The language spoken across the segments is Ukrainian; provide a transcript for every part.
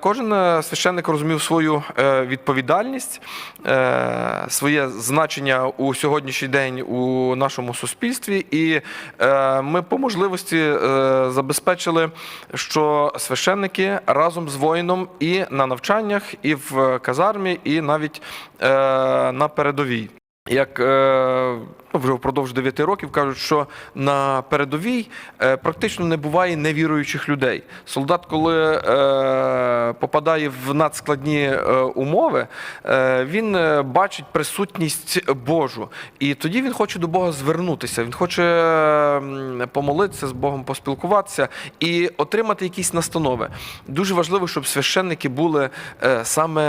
Кожен е, священник розумів свою е, відповідальність, е, своє значення у сьогоднішній день у нашому суспільстві, і ми по можливості забезпечили, що священники разом з воїном і на навчаннях, і в казармі, і навіть на передовій. Як е, ну, вже впродовж 9 років кажуть, що на передовій е, практично не буває невіруючих людей. Солдат, коли е, попадає в надскладні умови, він бачить присутність Божу. І тоді він хоче до Бога звернутися. Він хоче помолитися з Богом, поспілкуватися і отримати якісь настанови. Дуже важливо, щоб священники були саме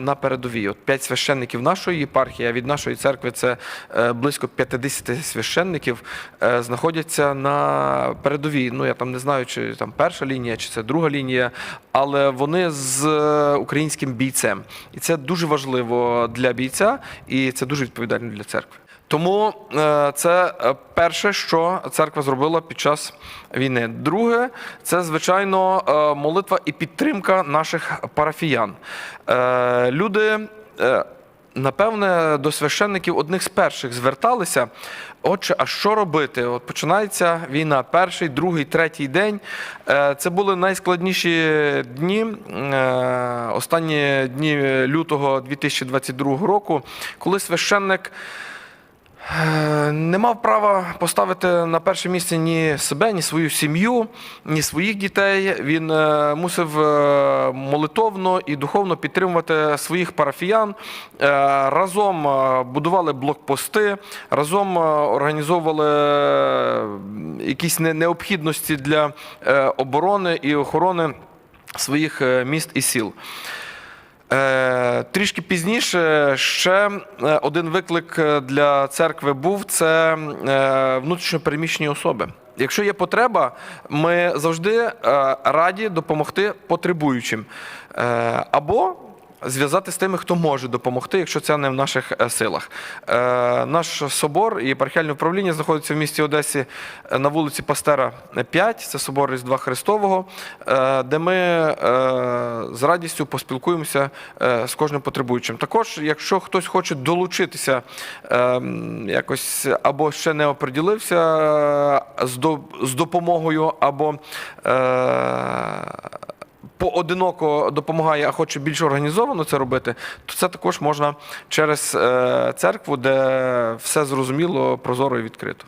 на передовій. От п'ять священників нашої єпархії, від нашої церкви це е, близько 50 священників, е, знаходяться на передовій. Ну я там не знаю, чи там перша лінія, чи це друга лінія, але вони з е, українським бійцем. І це дуже важливо для бійця, і це дуже відповідально для церкви. Тому це перше, що церква зробила під час війни. Друге, це звичайно молитва і підтримка наших парафіян. Люди. Напевне, до священників одних з перших зверталися. Отже, а що робити? От починається війна, перший, другий, третій день. Е, Це були найскладніші дні, е, останні дні лютого 2022 року, коли священник. Е, Не мав права поставити на перше місце ні себе, ні свою сім'ю, ні своїх дітей. Він е, мусив е, молитовно і духовно підтримувати своїх парафіян. Разом будували блокпости, разом організовували якісь необхідності для оборони і охорони своїх міст і сіл. Е, Трішки пізніше ще е, один виклик е, для церкви був це внутрішньопереміщені особи. Якщо є потреба, ми завжди раді допомогти потребуючим або зв'язати з тими, хто може допомогти, якщо це не в наших е, силах. Е, Наш собор і єпархіальне управління знаходиться в місті Одесі е, на вулиці Пастера 5, це собор Різдва Христового, де ми з радістю поспілкуємося з кожним потребуючим. Також, якщо хтось хоче долучитися якось або ще не оприділився з допомогою, або поодиноко допомагає, а хоче більш організовано це робити, то це також можна через е, церкву, де все зрозуміло, прозоро і відкрито.